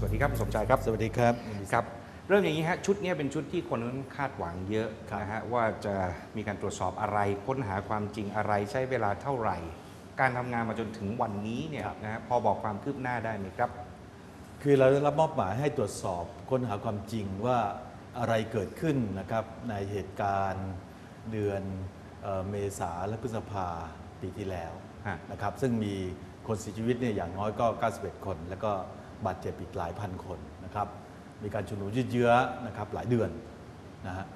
สวัสดีครับคุณสมชายครับ สวัสดีครับครับ เริ่มอย่างนี้ฮะชุดเนี้ยเป็นชุดที่คนคาดหวังเยอะครับนะฮะว่าจะมีการตรวจสอบอะไร ค้นหาความจริงอะไรใช้เวลาเท่าไหร่ การทำงานมาจนถึงวันนี้เนี่ยนะฮะพอบอกความคืบหน้าได้ไหมครับ คือเราได้รับมอบหมายให้ตรวจสอบค้นหาความจริงว่าอะไรเกิดขึ้นนะครับในเหตุการณ์เดือนเอ่อเมษาและพฤษภาปีที่แล้วฮะนะครับซึ่งมีคนเสียชีวิตเนี่ยอย่างน้อยก็ 91 คน แล้วก็ บาดเจ็บอีกหลายพันคนนะครับ มีการชุมนุมยืดเยื้อนะครับหลายเดือนนะฮะ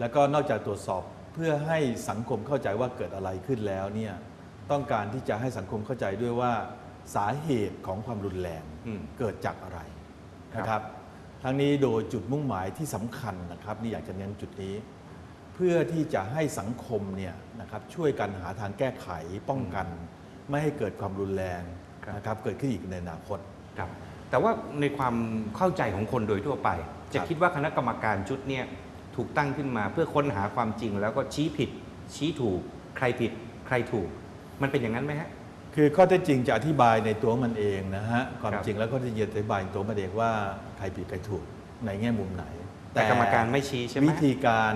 แล้วก็นอกจากตรวจสอบเพื่อให้สังคมเข้าใจว่าเกิดอะไรขึ้นแล้วเนี่ยต้องการที่จะให้สังคมเข้าใจด้วยว่าสาเหตุของความรุนแรงอืมเกิดจากอะไรครับนะครับทั้งนี้โดยจุดมุ่งหมายที่สำคัญนะครับนี่อยากจะเน้นจุดนี้ เพื่อที่จะให้สังคมเนี่ยนะครับช่วยกันหาทางแก้ไขป้องกัน ไม่ให้เกิดความรุนแรงครับนะครับเกิดขึ้นอีกในอนาคตครับ แต่ว่าในความเข้าใจของคนโดยทั่วไป จะครับคิดว่าคณะกรรมการชุดเนี่ยถูกตั้งขึ้นมาเพื่อค้นหาความจริง แล้วก็ชี้ผิด ชี้ถูก ใครผิด ใครถูก มันเป็นอย่างนั้นไหมฮะคือข้อเท็จจริงจะอธิบายในตัวมันเองนะฮะความครับจริงแล้วก็จะอธิบายในตัวมันเองว่าใครผิดใครถูกในแง่มุมไหน แต่กรรมการไม่ชี้ใช่ไหมวิธีการ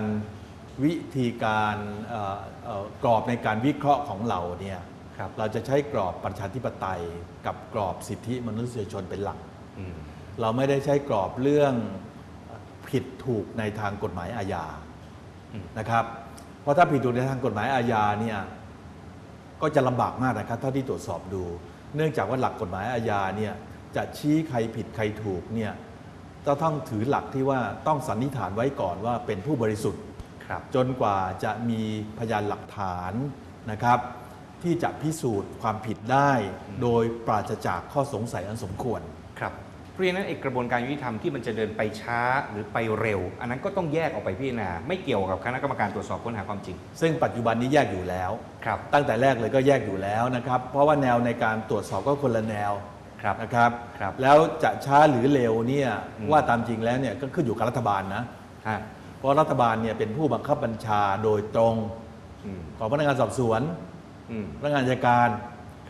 วิธีการเอ่อเอ่อกรอบในการวิเคราะห์ของเราเนี่ย ครับเราจะใช้กรอบประชาธิปไตย กับกรอบสิทธิมนุษยชนเป็นหลัก อืมเราไม่ได้ใช้กรอบเรื่องผิดถูกในทางกฎหมายอาญาอืมนะครับ เพราะถ้าผิดถูกในทางกฎหมายอาญาเนี่ยก็จะลำบากมากนะครับเท่าที่ตรวจสอบดู เนื่องจากว่าหลักกฎหมายอาญาเนี่ยจะชี้ใครผิดใครถูกเนี่ยจะต้องถือหลักที่ว่าต้องสันนิษฐานไว้ก่อนว่าเป็นผู้บริสุทธิ์ ครับ จนกว่าจะมีพยานหลักฐานนะครับ ที่จะพิสูจน์ความผิดได้ โดยปราศจากข้อสงสัยอันสมควร ครับ เพราะฉะนั้นเอกกระบวนการยุติธรรมที่มันจะเดินไปช้าหรือไปเร็ว อันนั้นก็ต้องแยกออกไปพิจารณาไม่เกี่ยวกับคณะกรรมการตรวจสอบค้นหาความจริง ซึ่งปัจจุบันนี้แยกอยู่แล้ว ครับ ตั้งแต่แรกเลยก็แยกอยู่แล้วนะครับ เพราะว่าแนวในการตรวจสอบก็คนละแนวครับนะครับ ครับ แล้วจะช้าหรือเร็วเนี่ยอืม ว่าตามจริงแล้วเนี่ยก็ขึ้นอยู่กับรัฐบาลนะ ฮะเพราะรัฐบาลเนี่ยเป็นผู้บังคับบัญชาโดยตรงอืม ของพนักงานสอบสวนอืม พนักงานอัยการ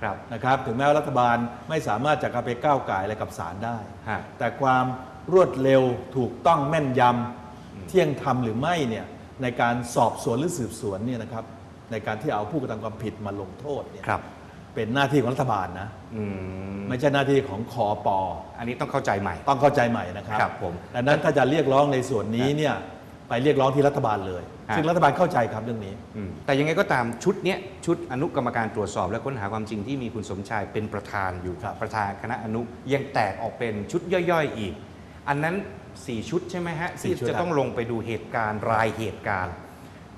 ครับนะครับถึงแม้ว่ารัฐบาลไม่สามารถจะเข้าไปก้าวไก่อะไรกับศาลได้ ฮะ แต่ความรวดเร็วถูกต้องแม่นยอืมำเที่ยงธรรมหรือไม่เนี่ยในการสอบสวนหรือสืบสวนเนี่ยนะครับในการที่เอาผู้กระทำความผิดมาลงโทษเนี่ยครับเป็นหน้าที่ของรัฐบาลนะอืมไม่ใช่หน้าที่ของคอปออันนี้ต้องเข้าใจใหม่ ต้องเข้าใจใหม่นะครับครับผม ดังนั้นถ้าจะเรียกร้องในส่วนนี้เนี่ย ไปเรียกร้องที่รัฐบาลเลย ฮะ ซึ่งรัฐบาลเข้าใจครับเรื่องนี้ อืมแต่ยังไงก็ตามชุดเนี้ยชุดอนุกรรมการตรวจสอบและค้นหาความจริงที่มีคุณสมชายเป็นประธานอยู่ครับ ประธานคณะอนุยังแตกออกเป็นชุดย่อยๆอีก อันนั้น 4 ชุดใช่ไหมฮะสี่ที่ชุดจะครับ ต้องลงไปดูเหตุการณ์รายเหตุการณ์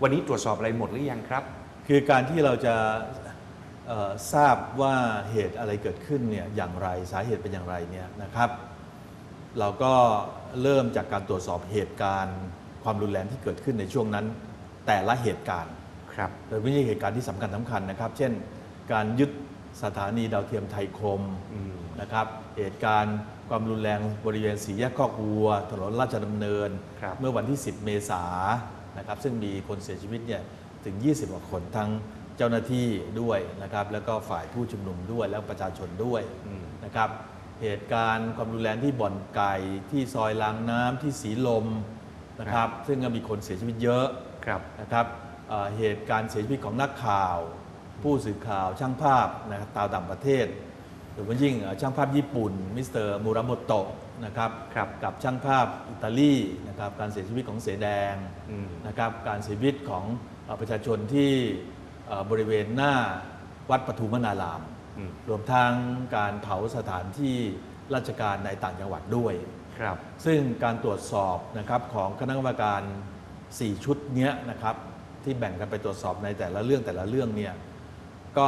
วันนี้ตรวจสอบอะไรหมดหรือยังครับ คือการที่เราจะเอ่อทราบว่าเหตุอะไรเกิดขึ้นเนี่ยอย่างไรสาเหตุเป็นอย่างไรเนี่ยนะครับ เราก็เริ่มจากการตรวจสอบเหตุการณ์ ความรุนแรงที่เกิดขึ้นในช่วงนั้น แต่ละเหตุการณ์ครับโดยไม่ใช่เหตุการณ์ที่สำคัญสำคัญนะครับ เช่น การยึดสถานีดาวเทียมไทยคมอืมนะครับเหตุการณ์ความรุนแรงบริเวณสีแยกคอกวัว ถนนราชดำเนินครับเมื่อวันที่ 10 เมษายนนะครับซึ่งมีคนเสียชีวิตเนี่ยถึง 20กว่าคนทั้งเจ้าหน้าที่ด้วยนะครับแล้วก็ฝ่ายผู้ชุมนุมด้วยแล้วประชาชนด้วยอืมนะครับเหตุการณ์ความรุนแรงที่บ่อนไก่ที่ซอยลางน้ำที่สีลม นะครับซึ่งก็มีคนเสียชีวิตเยอะครับนะครับเอ่อเหตุการณ์เสียชีวิตของนักข่าว ผู้สื่อข่าวช่างภาพนะครับตาวต่างประเทศหรือว่ายิ่งเอ่อช่างภาพญี่ปุ่นมิสเตอร์มูราโมโตะนะครับครับกับช่างภาพอิตาลีนะครับการเสียชีวิตของเสแดงอืมนะครับการเสียชีวิตของเอ่อประชาชนที่เอ่อบริเวณหน้าวัดปทุมวนารามอืมรวมทั้งการเผาสถานที่ราชการในต่างจังหวัดด้วย ครับ ซึ่งการตรวจสอบนะครับของคณะกรรมการ 4 ชุดเนี้ยนะครับที่แบ่งกันไปตรวจสอบในแต่ละเรื่องแต่ละเรื่องเนี่ยก็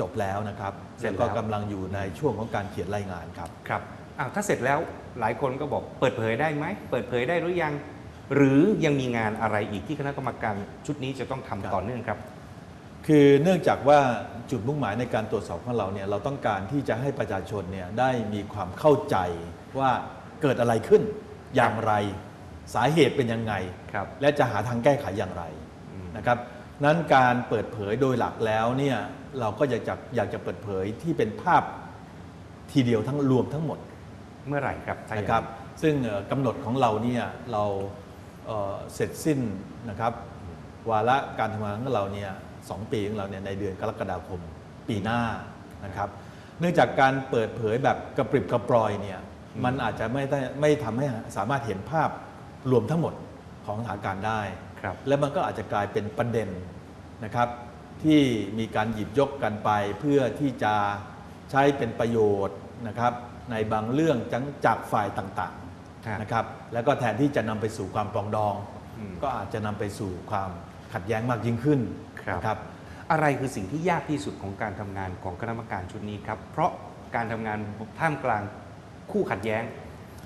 จบแล้วนะครับเสร็จแล้ว แล้วก็กำลังอยู่ในช่วงของการเขียนรายงานครับ ครับอ้าวถ้าเสร็จแล้วหลายคนก็บอกเปิดเผยได้ไหม เปิดเผยได้หรือยัง หรือยังมีงานอะไรอีกที่คณะกรรมการชุดนี้จะต้องทำครับ ต่อเนื่องครับ คือเนื่องจากว่าจุดมุ่งหมายในการตรวจสอบของเราเนี่ยเราต้องการที่จะให้ประชาชนเนี่ยได้มีความเข้าใจว่า เกิดอะไรขึ้นอย่างไร สาเหตุเป็นยังไง ครับ และจะหาทางแก้ไขอย่างไรอืม นะครับนั้นการเปิดเผยโดยหลักแล้วเนี่ยเราก็อยากจะอยากจะเปิดเผยที่เป็นภาพทีเดียวทั้งรวมทั้งหมด เมื่อไหร่ครับถ้าอย่าง นะครับซึ่งเอ่อกำหนดของเราเนี่ยเราเอ่อเสร็จสิ้นนะครับวาระการทำงานของเราเนี่ยสองปีของเราเนี่ยในเดือนกรกฎาคมปีหน้านะครับเนื่องจากการเปิดเผยแบบกระปริบกระปรอยเนี่ย มันอาจจะไม่ได้ไม่ทำให้สามารถเห็นภาพรวมทั้งหมดของสถานการณ์ได้ ครับ และมันก็อาจจะกลายเป็นประเด็นนะครับ ที่มีการหยิบยกกันไปเพื่อที่จะใช้เป็นประโยชน์นะครับ ในบางเรื่องจังจากฝ่ายต่างฮะๆนะครับ แล้วก็แทนที่จะนำไปสู่ความปรองดอง อืม ก็อาจจะนำไปสู่ความขัดแย้งมากยิ่งขึ้นครับ นะครับ อะไรคือสิ่งที่ยากที่สุดของการทำงานของคณะกรรมการชุดนี้ครับ เพราะการทำงานท่ามกลาง คู่ขัดแย้ง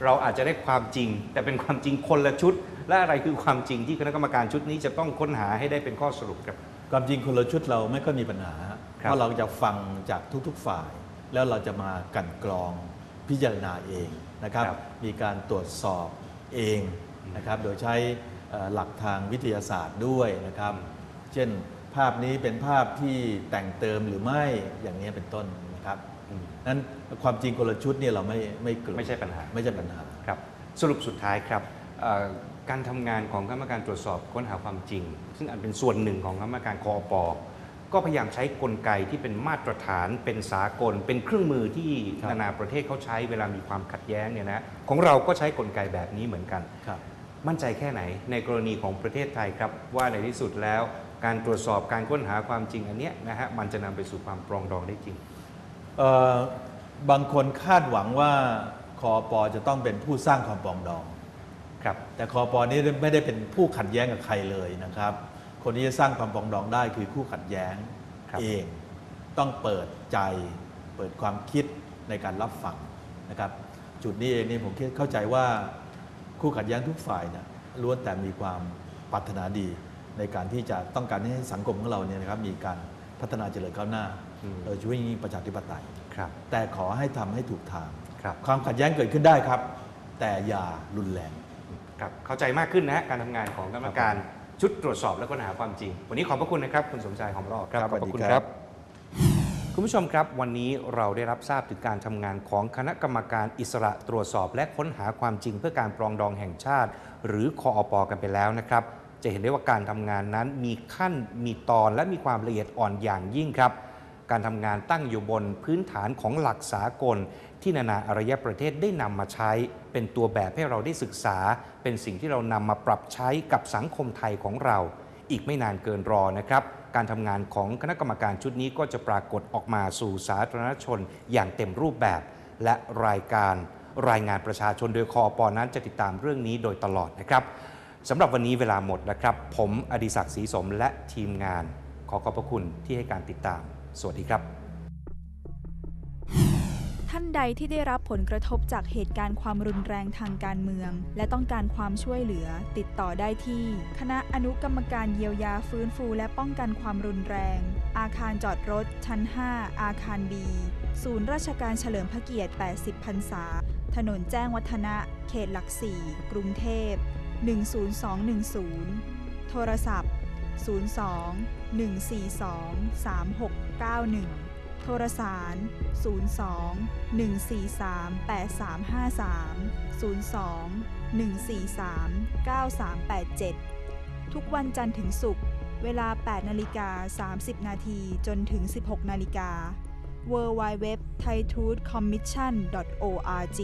เราอาจจะได้ความจริง แต่เป็นความจริงคนละชุด และอะไรคือความจริงที่คณะกรรมการชุดนี้จะต้องค้นหาให้ได้เป็นข้อสรุปครับ ความจริงคนละชุดเราไม่ค่อยมีปัญหาครับเพราะเราจะฟังจากทุกๆฝ่าย แล้วเราจะมากลันกรองพิจารณาเองนะครับ มีการตรวจสอบเองนะครับ โดยใช้เอ่อหลักทางวิทยาศาสตร์ด้วยนะครับ เช่นภาพนี้เป็นภาพที่แต่งเติมหรือไม่อย่างนี้เป็นต้นนะครับอืม นั้นความจริงคนละชุดเนี่ยเราไม่ไม่กลัวไม่ใช่ปัญหาไม่ใช่ปัญหาครับสรุปสุดท้ายครับเอ่อการทำงานของคณะกรรมการตรวจสอบค้นหาความจริง ซึ่งอันเป็นส่วนหนึ่งของคณะกรรมการคอปก็พยายามใช้กลไกที่เป็นมาตรฐาน เป็นสากล เป็นเครื่องมือที่ครับนานาประเทศเขาใช้เวลามีความขัดแย้งเนี่ยนะของเราก็ใช้กลไกแบบนี้เหมือนกันครับมั่นใจแค่ไหนในกรณีของประเทศไทยครับ ว่าในที่สุดแล้ว การตรวจสอบการค้นหาความจริงอันเนี้ยนะฮะมันจะนำไปสู่ความปรองดองได้จริงเอ่อ บางคนคาดหวังว่าคอปอจะต้องเป็นผู้สร้างความปรองดอง ครับ แต่คอปอนี้ไม่ได้เป็นผู้ขัดแย้งกับใครเลยนะครับ คนที่จะสร้างความปรองดองได้คือคู่ขัดแย้งครับเอง ต้องเปิดใจ เปิดความคิดในการรับฟังนะครับ จุดนี้เองนี่ผมคิดเข้าใจว่าคู่ขัดแย้งทุกฝ่ายเนี่ยล้วนแต่มีความปรารถนาดีในการที่จะต้องการให้สังคมของเราเนี่ยนะครับมีการพัฒนาเจริญก้าวหน้าอืม โดยเฉพาะอย่างยิ่งประชาธิปไตยครับ แต่ขอให้ทำให้ถูกทางครับความขัดแย้งเกิดขึ้นได้ครับ แต่อย่ารุนแรงครับเข้าใจมากขึ้นนะฮะการทำงานของกรรมการชุดตรวจสอบและค้นหาความจริง วันนี้ขอบพระคุณนะครับคุณสมชายหอมรอบครับขอบพระคุณสวัสดีคครัรับบคุณผู้ชมครับ วันนี้เราได้รับทราบถึงการทำงานของคณะกรรมการอิสระตรวจสอบ และค้นหาความจริง เพื่อการปรองดองแห่งชาติ หรือคออปกันไปแล้วนะครับจะเห็นได้ว่าการทำงานนั้นมีขั้นมีตอนและมีความละเอียดอ่อนอย่างยิ่งครับ การทำงานตั้งอยู่บนพื้นฐานของหลักสากล ที่นานาอารยประเทศได้นำมาใช้ เป็นตัวแบบให้เราได้ศึกษา เป็นสิ่งที่เรานำมาปรับใช้กับสังคมไทยของเรา อีกไม่นานเกินรอนะครับการทำงานของคณะกรรมการชุดนี้ก็จะปรากฏออกมาสู่สาธารณชนอย่างเต็มรูปแบบ และรายการรายงานประชาชนโดยคอปอนั้นจะติดตามเรื่องนี้โดยตลอดนะครับสำหรับวันนี้เวลาหมดแล้วครับ ผมอดิศักดิ์ศรีสมและทีมงาน ขอขอบพระคุณที่ให้การติดตาม สวัสดีครับ ท่านใดที่ได้รับผลกระทบจากเหตุการณ์ความรุนแรงทางการเมือง และต้องการความช่วยเหลือ ติดต่อได้ที่ คณะอนุกรรมการเยียวยาฟื้นฟูและป้องกันความรุนแรง อาคารจอดรถ ชั้น 5 อาคารบีศูนย์ราชการเฉลิมพระเกียรติ 80 พรรษา ถนนแจ้งวัฒนะ เขตหลักสี่ กรุงเทพ 10210 โทรศัพท์ 02 142 91 โทรสาร 02 143 8353 02 143 9387 ทุกวันจันทร์ถึงศุกร์เวลา 8 นาฬิกา 30 นาทีจนถึง 16 นาฬิกา w w w t h a i t r u t h c o m m i s s i o n o r g